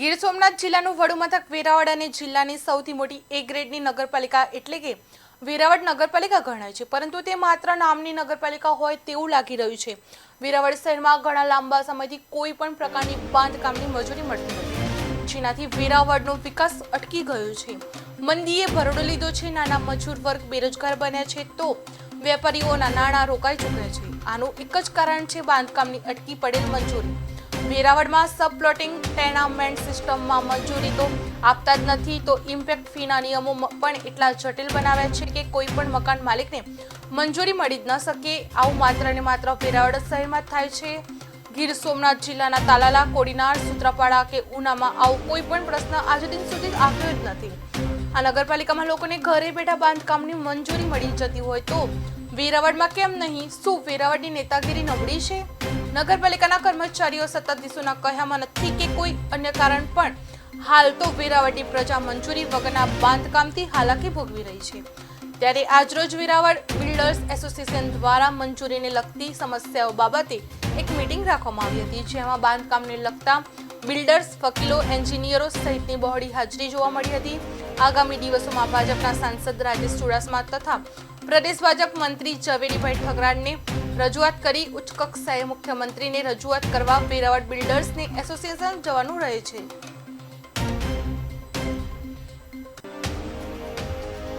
ગીર સોમનાથ જિલ્લાનું વડુ મથક વેરાવળ અને જિલ્લાની સૌથી મોટી એ ગ્રેડની નગરપાલિકા એટલે કે વેરાવળ નગરપાલિકા ગણાય છે. પરંતુ તે માત્ર નામની નગરપાલિકા હોય તેવું લાગી રહ્યું છે. વેરાવળ શહેરમાં ઘણા લાંબા સમયથી કોઈ પણ પ્રકારની બાંધકામની મજૂરી મળતી નથી. જેનાથી વેરાવળનો વિકાસ અટકી ગયો છે. મંદીએ ભરડો લીધો છે. નાના મજૂર વર્ગ બેરોજગાર બન્યા છે તો વેપારીઓના નાણાં રોકાઈ ચૂક્યા છે. આનું એક જ કારણ છે બાંધકામની અટકી પડેલ મંજૂરી. વેરાવળમાં સબ પ્લોટિંગ ટેનામેન્ટ સિસ્ટમમાં મંજૂરી તો આપતા જ નથી. તો ઇમ્પેક્ટ ફીના નિયમો પણ એટલા જટિલ બનાવ્યા છે કે કોઈ પણ મકાન માલિકને મંજૂરી મળી જ ન શકે. આવું માત્ર ને માત્ર વેરાવળ શહેરમાં થાય છે. ગીર સોમનાથ જિલ્લાના તાલાલા, કોડીનાર, સૂત્રાપાડા કે ઉનામાં આવો કોઈ પણ પ્રશ્ન આજ દિન સુધી આવ્યો જ નથી. આ નગરપાલિકામાં લોકોને ઘરે બેઠા બાંધકામની મંજૂરી મળી જતી હોય તો વેરાવળમાં કેમ નહીં? શું વેરાવળની નેતાગીરી નબળી છે? નગરપાલિકાના કર્મચારીઓ સતત દિવસોના કહ્યામાં નથી કે કોઈ અન્ય કારણ પણ. હાલ તો વેરાવળની પ્રજા મંજૂરી વગરના બાંધકામથી હાલાકી ભોગવી રહી છે. ત્યારે આજરોજ વેરાવળ બિલ્ડર્સ એસોસિએશન દ્વારા મંજૂરીને લગતી સમસ્યાઓ બાબતે એક મીટિંગ રાખવામાં આવી હતી, જેમાં બાંધકામને લગતા બિલ્ડર્સ, વકીલો, એન્જિનિયરો સહિતની બહોળી હાજરી જોવા મળી હતી. આગામી દિવસોમાં ભાજપના સાંસદ રાજેશ ચુડાસમા તથા પ્રદેશ ભાજપ મંત્રી ઝવેરીભાઈ ઠગરાડને રજૂઆત કરી ઉચ્ચ કક્ષાએ મુખ્યમંત્રીને રજૂઆત કરવા વેરાવળ બિલ્ડર્સની એસોસિએશન જવાનું રહે છે.